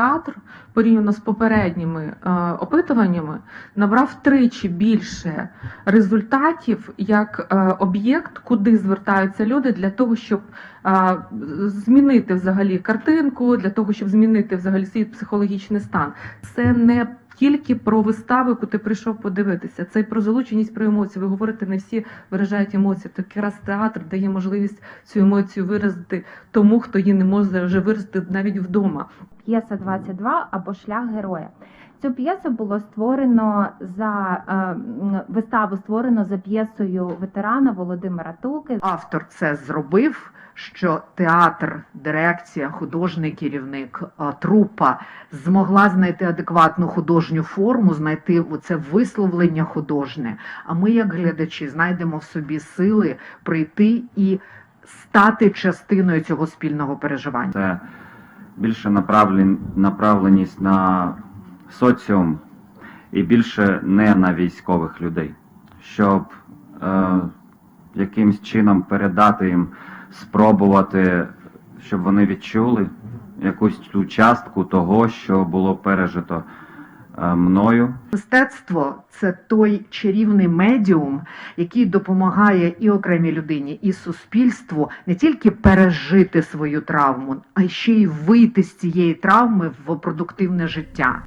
театр порівняно з попередніми е, опитуваннями набрав втричі більше результатів як е, об'єкт, куди звертаються люди для того, щоб е, змінити взагалі картинку, для того, щоб змінити взагалі свій психологічний стан. Це не тільки про виставу, яку ти прийшов подивитися, це й про залученість про емоції. Ви говорите, не всі виражають емоції. Так якраз театр дає можливість цю емоцію виразити тому, хто її не може вже виразити навіть вдома. п'єса 22 або Шлях героя. Цю п'єсу було створено за е, виставу створено за п'єсою ветерана Володимира Туки. автор це зробив, що театр, дирекція, художній керівник, трупа змогла знайти адекватну художню форму, знайти оце висловлення художнє. А ми, як глядачі, знайдемо в собі сили прийти і стати частиною цього спільного переживання. Це більше направлен, направленість на соціум і більше не на військових людей, щоб е, якимсь чином передати їм, спробувати, щоб вони відчули якусь ту частку того, що було пережито е, мною. Мистецтво це той чарівний медіум, який допомагає і окремій людині, і суспільству не тільки пережити свою травму, а ще й вийти з цієї травми в продуктивне життя.